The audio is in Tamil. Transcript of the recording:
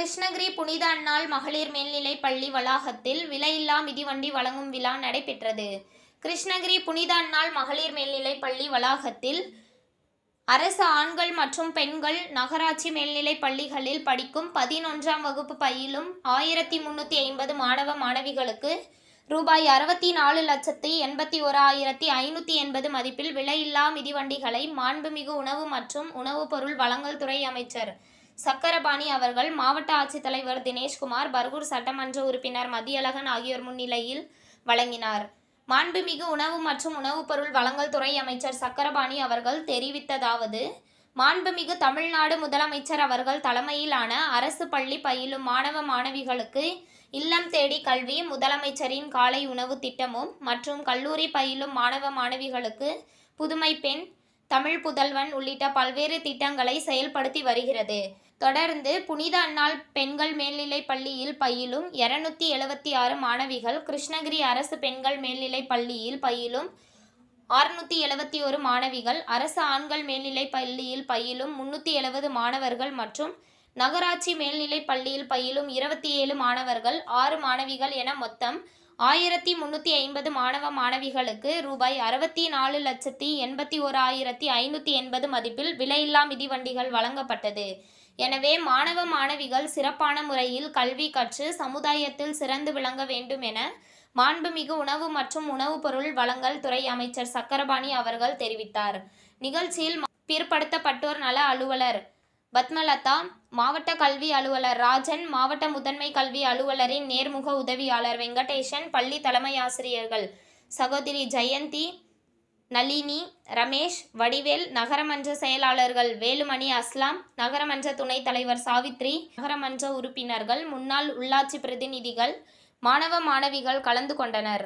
கிருஷ்ணகிரி புனித அன்னாள் மகளிர் மேல்நிலைப் பள்ளி வளாகத்தில் விலையில்லா மிதிவண்டி வழங்கும் விழா நடைபெற்றது. கிருஷ்ணகிரி புனித அன்னாள் மகளிர் மேல்நிலை பள்ளி வளாகத்தில் அரசு ஆண்கள் மற்றும் பெண்கள் நகராட்சி மேல்நிலைப் பள்ளிகளில் படிக்கும் பதினொன்றாம் வகுப்பு பயிலும் ஆயிரத்தி முன்னூற்றி ஐம்பது மாணவ மாணவிகளுக்கு ரூபாய் அறுபத்தி நாலு லட்சத்தி எண்பத்தி ஓராயிரத்தி ஐநூற்றி எண்பது மதிப்பில் விலையில்லா மிதிவண்டிகளை மாண்புமிகு உணவு மற்றும் உணவுப் பொருள் வழங்கல் துறை அமைச்சர் சக்கரபாணி அவர்கள் மாவட்ட ஆட்சித்தலைவர் தினேஷ்குமார் பர்கூர் சட்டமன்ற உறுப்பினர் மதியழகன் ஆகியோர் முன்னிலையில் வழங்கினார். மாண்புமிகு உணவு மற்றும் உணவுப் பொருள் வழங்கல் துறை அமைச்சர் சக்கரபாணி அவர்கள் தெரிவித்ததாவது மாண்புமிகு தமிழ்நாடு முதலமைச்சர் அவர்கள் தலைமையிலான அரசு பள்ளி பயிலும் மாணவ மாணவிகளுக்கு இல்லம் தேடி கல்வி முதலமைச்சரின் காலை உணவு திட்டமும் மற்றும் கல்லூரி பயிலும் மாணவ மாணவிகளுக்கு புதுமை பெண் தமிழ் புதல்வன் உள்ளிட்ட பல்வேறு திட்டங்களை செயல்படுத்தி வருகிறது. தொடர்ந்து புனித அன்னாள் பெண்கள் மேல்நிலைப் பள்ளியில் பயிலும் இருநூத்தி எழுபத்தி ஆறு மாணவிகள் கிருஷ்ணகிரி அரசு பெண்கள் மேல்நிலைப் பள்ளியில் பயிலும் அறுநூத்தி எழுபத்தி ஒரு மாணவிகள் அரசு ஆண்கள் மேல்நிலைப் பள்ளியில் பயிலும் முன்னூற்றி எழுபது மாணவர்கள் மற்றும் நகராட்சி மேல்நிலைப் பள்ளியில் பயிலும் இருபத்தி ஏழு மாணவர்கள் ஆறு மாணவிகள் என மொத்தம் ஆயிரத்தி முன்னூற்றி ஐம்பது மாணவ மாணவிகளுக்கு ரூபாய் அறுபத்தி நாலு லட்சத்தி எண்பத்தி ஓர் ஆயிரத்தி ஐநூற்றி எண்பது மதிப்பில் விலையில்லா மிதிவண்டிகள் வழங்கப்பட்டது. எனவே மாணவ மாணவிகள் சிறப்பான முறையில் கல்வி கற்று சமுதாயத்தில் சிறந்து விளங்க வேண்டும் என மாண்புமிகு உணவு மற்றும் உணவுப் பொருள் வழங்கல் துறை அமைச்சர் சக்கரபாணி அவர்கள் தெரிவித்தார். நிகழ்ச்சியில் பிற்படுத்தப்பட்டோர் நல அலுவலர் பத்மலதா மாவட்ட கல்வி அலுவலர் ராஜன் மாவட்ட முதன்மை கல்வி அலுவலரின் நேர்முக உதவியாளர் வெங்கடேசன் பள்ளி தலைமை ஆசிரியர்கள் சகோதரி ஜெயந்தி நளினி ரமேஷ் வடிவேல் நகரமன்ற செயலாளர்கள் வேலுமணி அஸ்லாம் நகரமன்ற துணைத் தலைவர் சாவித்ரி நகரமன்ற உறுப்பினர்கள் முன்னாள் உள்ளாட்சி பிரதிநிதிகள் மாணவ மாணவிகள் கலந்து கொண்டனர்.